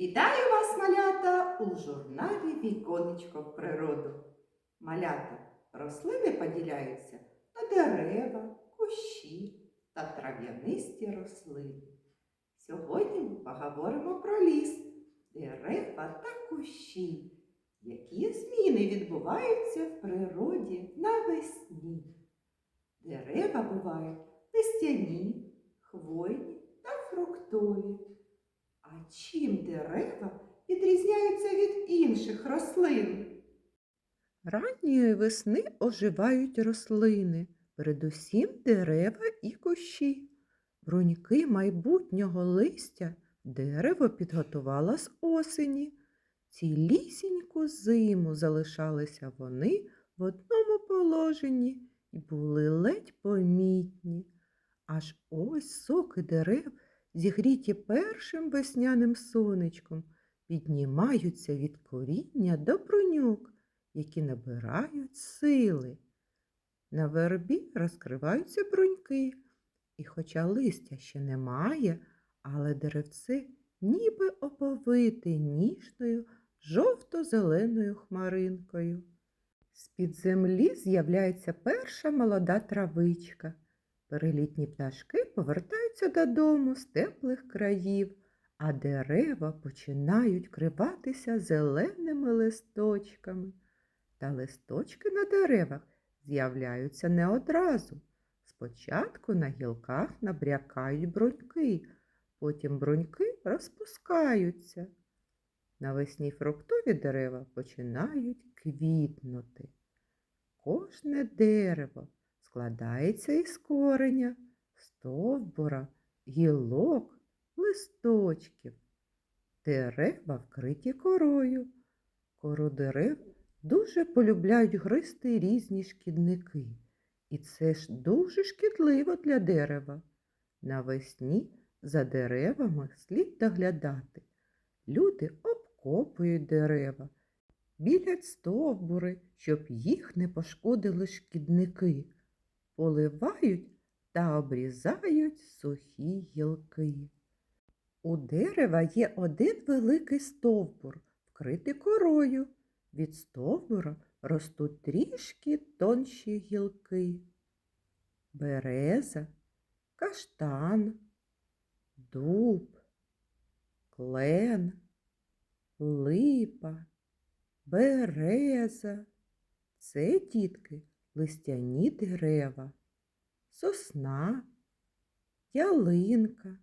Вітаю вас, малята, у журналі Віконечко в природу. Малята, рослини поділяються на дерева, кущі та трав'янисті рослини. Сьогодні ми поговоримо про ліс, дерева та кущі, які зміни відбуваються в природі навесні. Дерева бувають листяні, хвойні та фруктові. А чим дерева відрізняються від інших рослин? Ранньої весни оживають рослини, передусім дерева і кущі. Бруньки майбутнього листя дерево підготувало з осені. Цілісіньку зиму залишалися вони в одному положенні і були ледь помітні. Аж ось соки дерев, зігріті першим весняним сонечком, піднімаються від коріння до бруньок які набирають сили. На вербі розкриваються бруньки, і хоча листя ще немає, але деревце ніби оповите ніжною жовто-зеленою хмаринкою. З-під землі з'являється перша молода травичка. Перелітні пташки повертаються додому з теплих країв, а дерева починають криватися зеленими листочками. Та листочки на деревах з'являються не одразу. Спочатку на гілках набрякають бруньки, потім бруньки розпускаються. Навесні фруктові дерева починають квітнути. Кожне дерево складається із кореня, стовбура, гілок, листочків. Дерева вкриті корою. Кору дерев дуже полюбляють гристи різні шкідники. І це ж дуже шкідливо для дерева. Навесні за деревами слід доглядати. Люди обкопують дерева, білять стовбури, щоб їх не пошкодили шкідники, поливають та обрізають сухі гілки. У дерева є один великий стовбур, вкритий корою. Від стовбура ростуть трішки тонші гілки. Береза, каштан, дуб, клен, липа, береза. Це, дітки, листяні дерева, сосна, ялинка.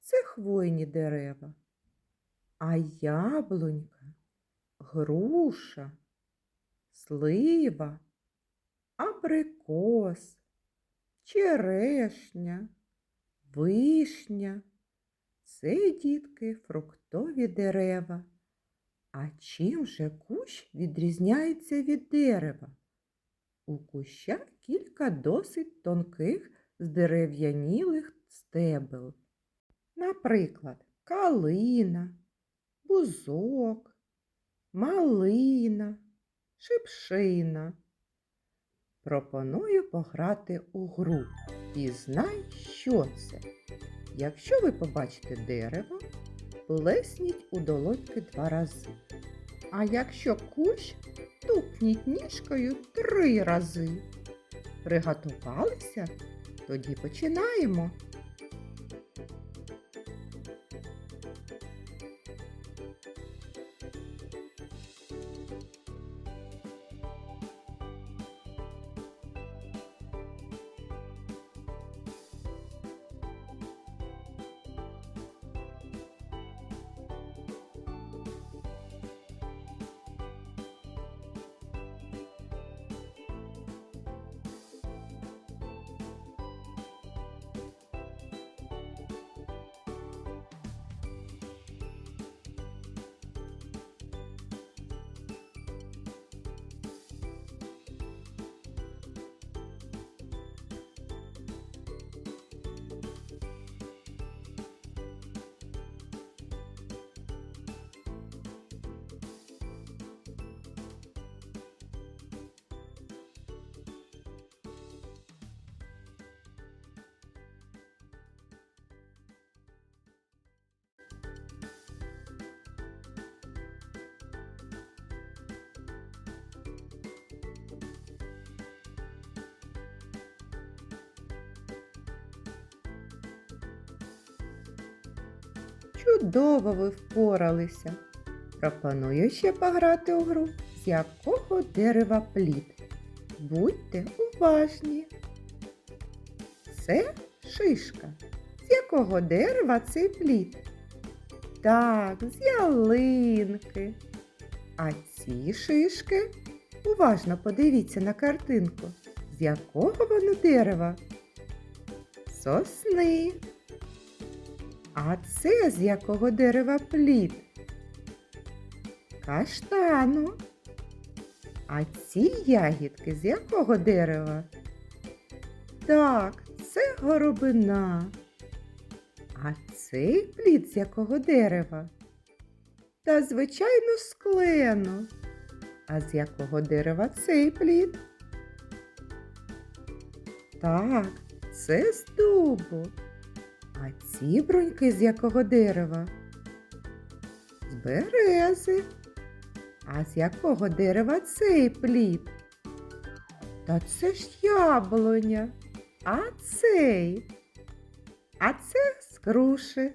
Це хвойні дерева, а яблунька груша, слива, абрикос, черешня, вишня. Це, дітки, фруктові дерева. А чим же кущ відрізняється від дерева? У куща кілька досить тонких здерев'янілих стебел. Наприклад, калина, бузок, малина, шипшина. Пропоную пограти у гру. Пізнай, що це. Якщо ви побачите дерево, плесніть у долоньки два рази. А якщо кущ, тупніть ніжкою три рази. Приготувалися? Тоді починаємо. Чудово ви впоралися. Пропоную ще пограти у гру, з якого дерева плід. Будьте уважні. Це шишка. З якого дерева цей плід? Так, з ялинки. А ці шишки? Уважно подивіться на картинку. З якого воно дерева? Сосни. А це з якого дерева плід? Каштану. А ці ягідки з якого дерева? Так, це горобина. А цей плід з якого дерева? Та, звичайно, з клену. А з якого дерева цей плід? Так, це з дубу. А ці бруньки з якого дерева? З берези. А з якого дерева цей плід? Та це ж яблуня. А цей? А це з груші.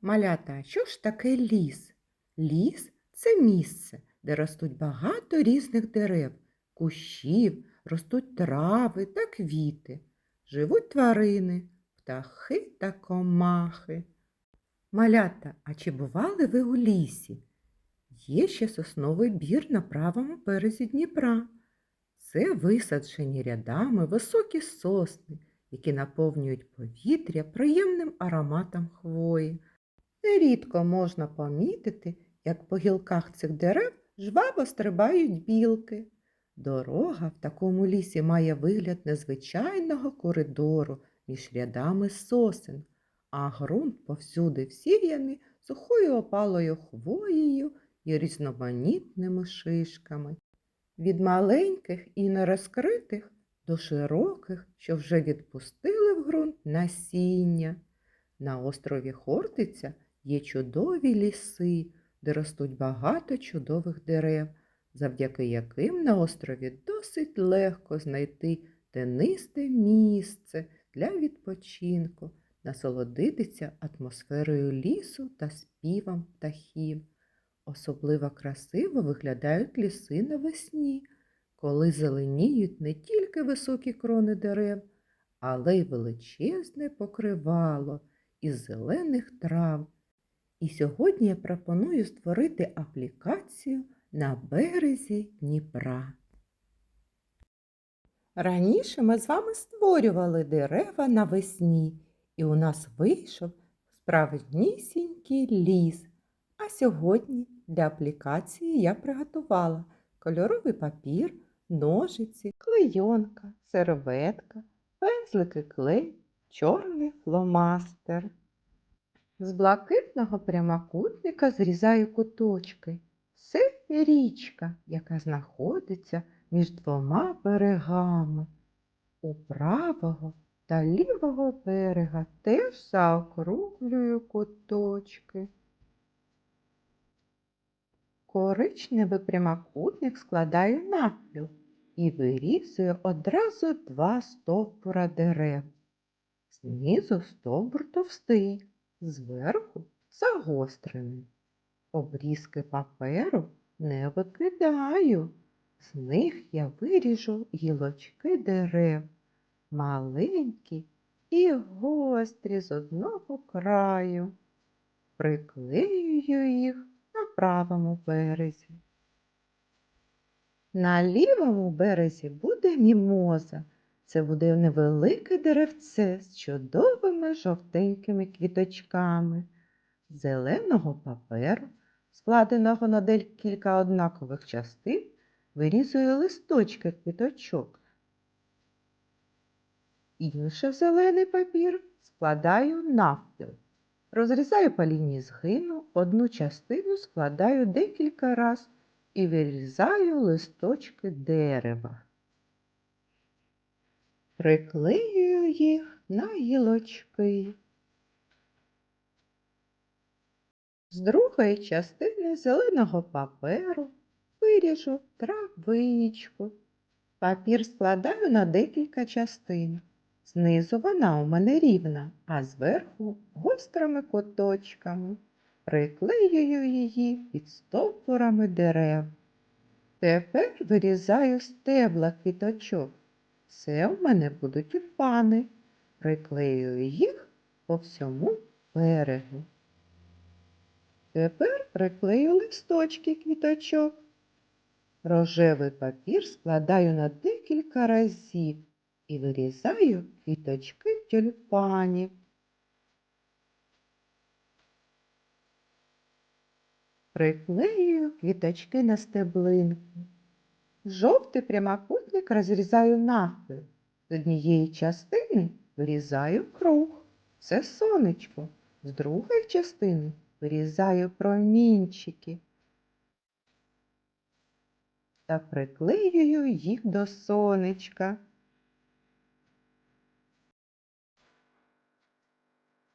Малята, що ж таке ліс? Ліс це місце, де ростуть багато різних дерев, кущів, ростуть трави та квіти. Живуть тварини, птахи та комахи. Малята, а чи бували ви у лісі? Є ще сосновий бір на правому березі Дніпра. Це висаджені рядами високі сосни, які наповнюють повітря приємним ароматом хвої. Нерідко можна помітити, як по гілках цих дерев жваво стрибають білки. Дорога в такому лісі має вигляд незвичайного коридору між рядами сосен, а ґрунт повсюди всіяний сухою опалою хвоєю і різноманітними шишками. Від маленьких і нерозкритих до широких, що вже відпустили в ґрунт насіння. На острові Хортиця є чудові ліси, де ростуть багато чудових дерев, завдяки яким на острові досить легко знайти тенисте місце для відпочинку, насолодитися атмосферою лісу та співом птахів. Особливо красиво виглядають ліси навесні, коли зеленіють не тільки високі крони дерев, але й величезне покривало із зелених трав. І сьогодні я пропоную створити аплікацію на березі Дніпра. Раніше ми з вами створювали дерева навесні, і у нас вийшов справжнісінький ліс. А сьогодні для аплікації я приготувала кольоровий папір, ножиці, клейонка, серветка, пензлики клей, чорний фломастер. З блакитного прямокутника зрізаю куточки. Це річка, яка знаходиться між двома берегами. У правого та лівого берега теж заокруглюю куточки. Коричневий прямокутник складаю навпіл і вирізую одразу два стовбура дерев. Знизу стовбур товстий, зверху загострений. Обрізки паперу не викидаю. З них я виріжу гілочки дерев, маленькі і гострі з одного краю. Приклеюю їх на правому березі. На лівому березі буде мімоза. Це буде невелике деревце з чудовими жовтенькими квіточками, зеленого паперу, складеного на декілька однакових частин, вирізую листочки квіточок. Інший зелений папір складаю навпіл. Розрізаю по лінії згину, одну частину складаю декілька раз і вирізаю листочки дерева. Приклеюю їх на гілочки. З другої частини зеленого паперу виріжу травичку. Папір складаю на декілька частин. Знизу вона у мене рівна, а зверху гострими куточками. Приклеюю її під стовбурами дерев. Тепер вирізаю стебла квіточок. Це в мене будуть тюльпани. Приклеюю їх по всьому берегу. Тепер приклею листочки квіточок. Рожевий папір складаю на декілька разів і вирізаю квіточки тюльпанів. Приклеюю квіточки на стеблинку. Жовтий прямокутник розрізаю навпіл. З однієї частини вирізаю круг. Це сонечко. З другої частини вирізаю промінчики та приклеюю їх до сонечка.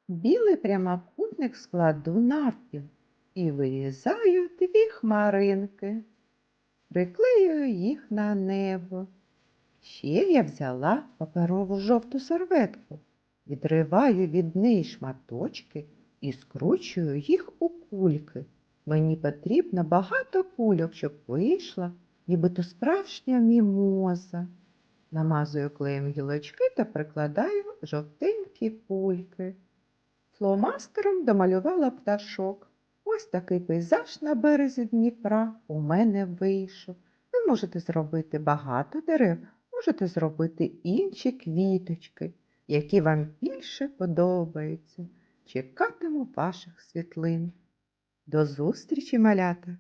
Білий прямокутник складу навпіл і вирізаю дві хмаринки. Приклеюю їх на небо. Ще я взяла паперову жовту серветку, відриваю від неї шматочки і скручую їх у кульки. Мені потрібно багато кульок, щоб вийшла, нібито справжня мімоза. Намазую клеєм гілочки та прикладаю жовтенькі кульки. Фломастером домалювала пташок. Ось такий пейзаж на березі Дніпра у мене вийшов. Ви можете зробити багато дерев, можете зробити інші квіточки, які вам більше подобаються. Чекатиму ваших світлин. До зустрічі, малята!